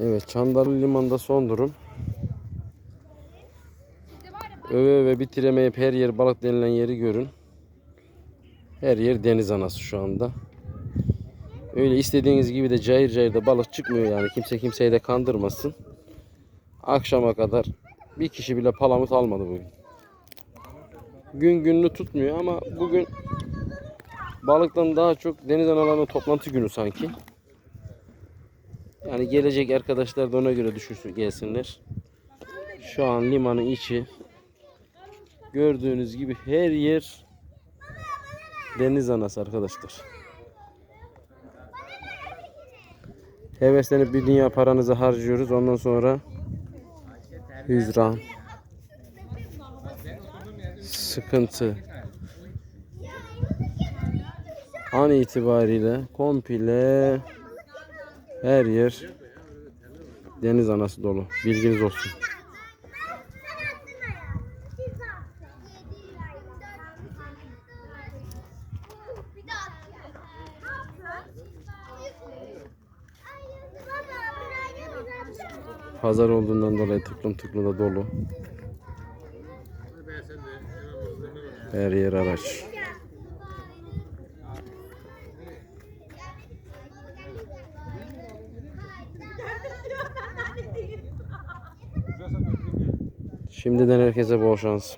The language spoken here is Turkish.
Evet Çandarlı Liman'da son durum. Öve öve bitiremeyip her yer balık denilen yeri görün. Her yer deniz anası şu anda. Öyle istediğiniz gibi de cayır cayır da balık çıkmıyor yani. Kimse kimseyi de kandırmasın. Akşama kadar bir kişi bile palamut almadı bugün. Gün gününü tutmuyor ama bugün balıktan daha çok deniz analarının toplantı günü sanki. Yani gelecek arkadaşlar da ona göre düşünsün gelsinler. Şu an limanın içi gördüğünüz gibi her yer deniz anası arkadaşlar. Heveslenip bir dünya paranızı harcıyoruz. Ondan sonra hüzran, sıkıntı an itibariyle komple her yer deniz anası dolu. Bilginiz olsun. Pazar olduğundan dolayı tıklım tıklım da dolu. Her yer araç. Şimdiden herkese bol şans.